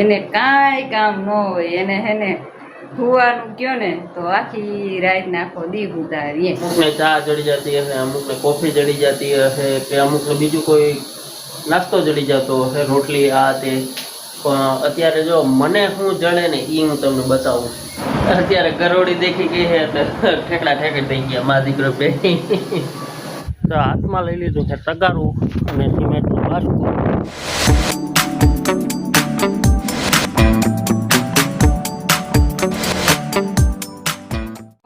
એને કાંઈ કામ ન હોય, એને હે ને કયો ને, તો આખી રાત નાખો આખો દી ઉતારીએ અમુકને ચા જડી જતી હશે, અમુકને કોફી જડી જતી હશે, કે અમુકને બીજું કોઈ નાસ્તો જડી જતો હશે, રોટલી, આ તે. પણ અત્યારે જો મને શું જડે ને એ હું તમને બતાવું. અત્યારે ગરોળી દેખી ગઈ છે ઠેકડા ઠેકડ થઈ ગયા મા દીકરો બે હાથમાં લઈ લીધું છે તગારું અને સિમેન્ટનું બાસકું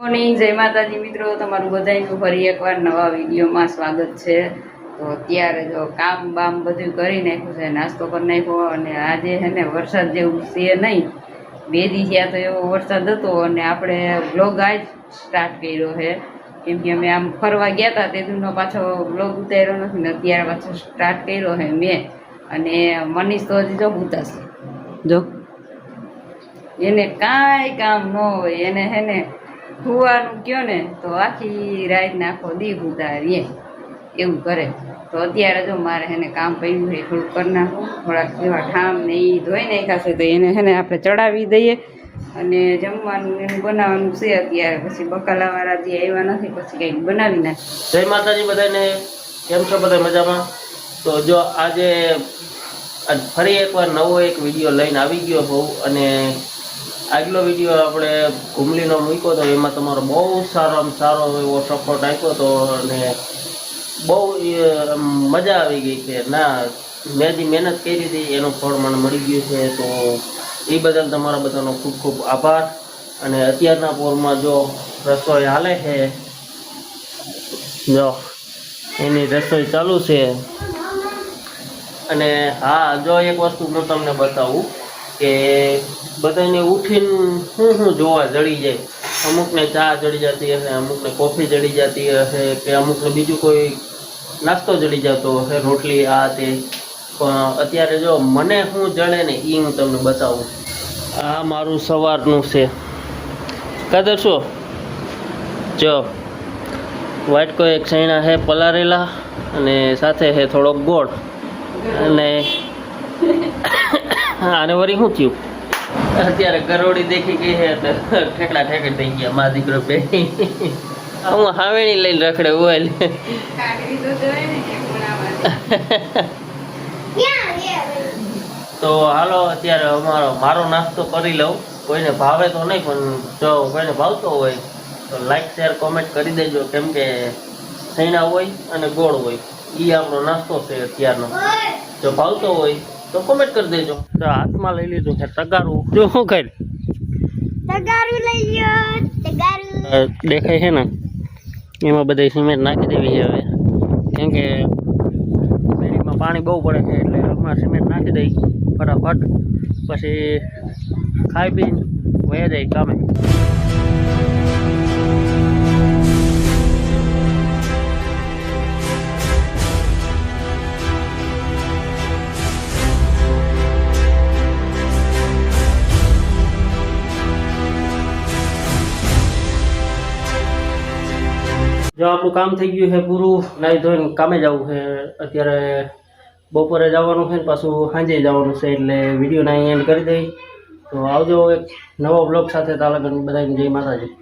મોર્નિંગ જય માતાજી મિત્રો તમારું બધાનું ફરી એકવાર નવા વિડીયોમાં સ્વાગત છે. તો અત્યારે જો કામ બામ બધું કરી નાખ્યું છે નાસ્તો કરી નાખ્યો અને આજે છે ને વરસાદ જેવું છે નહીં. બે દી તો એવો વરસાદ હતો અને આપણે બ્લોગ આજ સ્ટાર્ટ કર્યો છે. કેમ કે અમે આમ ફરવા ગયા હતા તે દીનો પાછો બ્લોગ ઉતાર્યો નથી ને અત્યારે પાછો સ્ટાર્ટ કર્યો છે મેં અને મનીષ તો હજી જો ઉતારશે જો. એને કાંઈ કામ ન હોય એને હે ને હુવાનું કયો ને, તો આખી રાત આખો દી ઉતારીએ એવું કરે. તો અત્યારે જો મારે એને કામ પડ્યું છે થોડુંક કરી નાખું. થોડાક જેવા ઠામ ને એ ધોઈ નાખાશે તો એને હેને આપણે ચડાવી દઈએ. અને જમવાનું એનું બનાવવાનું છે અત્યારે. પછી બકાલાવાળા જે આવ્યા નથી, પછી કંઈક બનાવી નાખે જય માતાજી બધાને. કેમ છો બધા મજામાં? તો જો આજ ફરી એકવાર નવો એક વીડિયો લઈને આવી ગયો હોઉં અને આગલો વીડિયો આપણે ઘુમલીનો મૂક્યો હતો એમાં તમારો બહુ સારો આમ સારો એવો સપોર્ટ આપ્યો હતો અને બહુ મજા આવી ગઈ કે ના, મેં જે મહેનત કરી હતી એનું ફળ મને મળી ગયું છે તો એ બદલ તમારા બધાનો ખૂબ ખૂબ આભાર. અને અત્યારના પોરમાં જો રસોઈ હાલે છે, જો એની રસોઈ ચાલુ છે. અને હા, જો એક વસ્તુ હું તમને બતાવું. કે બધાને ઉઠીને શું શું જોવા જડી જાય. અમુકને ચા જડી જતી હશે, અમુકને કોફી જડી જતી હશે, કે અમુકને બીજું કોઈ નાસ્તો જડી જતો હશે, રોટલી આ તે. પણ અત્યારે જો મને શું જડે ને એ હું તમને બતાવું. આ મારું સવારનું છે. કાદર શું? જો વાટકો એક સૈણા છે પલારેલા અને સાથે છે થોડોક ગોળ. અને હા અને વળી શું થયું? અત્યારે ગરોળી દેખી ગઈ છે તો ઠેકડા ઠેકડ થઈ ગયા મા દીકરો બે. હું હાવેણી લઈને રખડે હોય તો હાલો અત્યારે અમારો મારો નાસ્તો કરી લઉં. કોઈને ભાવે તો નહીં પણ જો કોઈને ભાવતો હોય તો લાઈક શેર કોમેન્ટ કરી દેજો. કેમ કે સૈના હોય અને ગોળ હોય. એ આપણો નાસ્તો છે અત્યારનો. જો ભાવતો હોય તો કોમેન્ટ કરી દેજો. તો હાથમાં લઈ લીધું છે તગારું. જો શું કરે તગારું લઈ લ્યો તગારું. દેખાય છે ને? એમાં બધી સિમેન્ટ નાખી દેવી છે હવે. કેમ કે શેરીમાં પાણી બહુ પડે છે એટલે હમણાં સિમેન્ટ નાખી દઈ ફટાફટ. પછી ખાઈ પીને વહી જાય કામે. જો આપણું કામ થઈ ગયું છે પૂરું નાહી ધોઈને કામે જવું છે. અત્યારે બપોરે જવાનું છે પાછું સાંજે જવાનું છે, એટલે વિડીયોને અહીં એન્ડ કરી દઈ. તો આવજો એક નવો બ્લોગ સાથે તાલગન બધાને જય માતાજી.